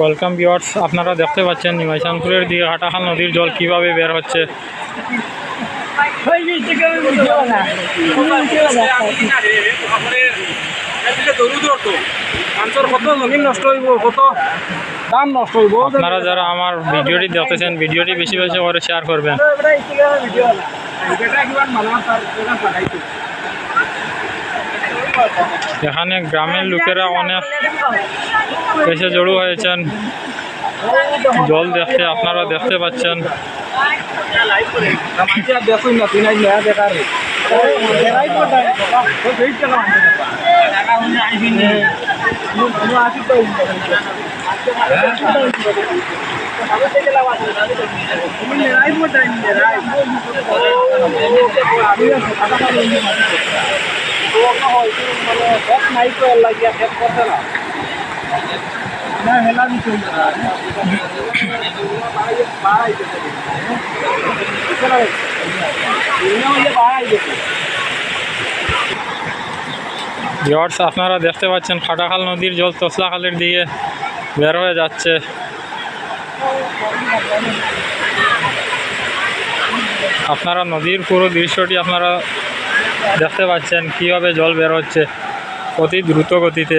Welcome viewers আপনারা দেখতে পাচ্ছেন নিমাইশানপুরের দিকে হাটাখাল নদীর জল কীভাবে বের হচ্ছে। আপনারা যারা আমার ভিডিওটি দেখতেছেন, ভিডিওটি বেশি বেশি করে শেয়ার করবেন। এখানে গ্রামের লোকেরা অনেক এসে জড়ো হয়েছেন। জল দেখতে আপনারা দেখতে পাচ্ছেন। দেখুন না তুই নাই নাই তো লাগিয়া খেত করতে না না হেলা দিতে ভিওয়ার্স আপনারা দেখতে পাচ্ছেন খাটাখাল নদীর জল তসলা খালের দিকে বের হয়ে যাচ্ছে। আপনারা নদীর পুরো দৃশ্যটি আপনারা দেখতে পাচ্ছেন কীভাবে জল বের হচ্ছে অতি দ্রুত গতিতে।